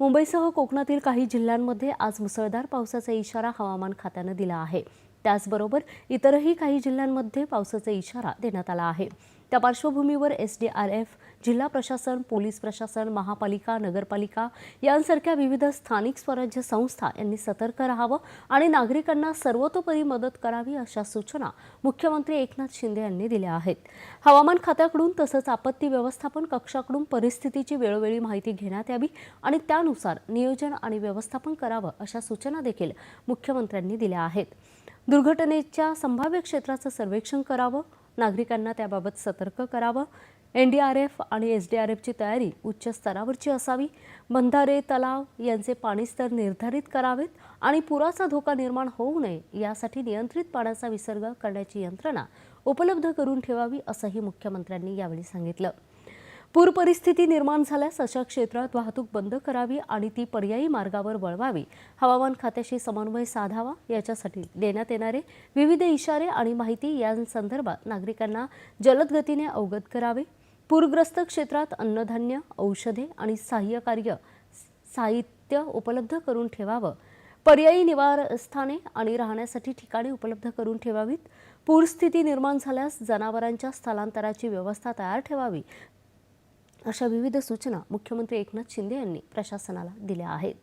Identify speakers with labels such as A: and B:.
A: मुंबईसह कोकणातील काही जिल्ह्यांमध्ये आज मुसळधार पावसाचा इशारा हवामान खात्यानं दिला आहे. त्याचबरोबर इतरही काही जिल्ह्यांमध्ये पावसाचा इशारा देण्यात आला आहे. त्या पार्श्वभूमीवर एस डी आर एफ जिल्हा प्रशासन पोलीस प्रशासन महापालिका नगरपालिका यांसारख्या विविध स्थानिक स्वराज्य संस्था यांनी सतर्क राहावं आणि नागरिकांना सर्वतोपरी मदत करावी अशा सूचना मुख्यमंत्री एकनाथ शिंदे यांनी दिल्या आहेत. हवामान खात्याकडून तसंच आपत्ती व्यवस्थापन कक्षाकडून परिस्थितीची वेळोवेळी माहिती घेण्यात यावी आणि त्यानुसार नियोजन आणि व्यवस्थापन करावं अशा सूचना देखील मुख्यमंत्र्यांनी दिल्या आहेत. दुर्घटनेच्या संभाव्य क्षेत्राचं सर्वेक्षण करावं नागरिकांना त्याबाबत सतर्क करावं. एन डी आर एफ आणि एस डी आर एफची तयारी उच्च स्तरावरची असावी. बंधारे तलाव यांचे पाणीस्तर निर्धारित करावेत आणि पुराचा धोका निर्माण होऊ नये यासाठी नियंत्रित पाण्याचा विसर्ग करण्याची यंत्रणा उपलब्ध करून ठेवावी असंही मुख्यमंत्र्यांनी यावेळी सांगितलं. पूर परिस्थिती निर्माण झाल्यास अशा क्षेत्रात वाहतूक बंद करावी आणि ती पर्यायी मार्गावर वळवावी. हवामान खात्याशी समन्वय साधावा. याच्यासाठी देण्यात येणारे विविध इशारे आणि माहिती यांसंदर्भात नागरिकांना जलद गतीने अवगत करावे. पूरग्रस्त क्षेत्रात अन्नधान्य औषधे आणि सहाय्यकार्य साहित्य उपलब्ध करून ठेवावं. पर्यायी निवारस्थाने आणि राहण्यासाठी ठिकाणे उपलब्ध करून ठेवावीत. पूरस्थिती निर्माण झाल्यास जनावरांच्या स्थलांतराची व्यवस्था तयार ठेवावी. अशा विविध सूचना मुख्यमंत्री एकनाथ शिंदे यांनी प्रशासनाला दिल्या आहेत.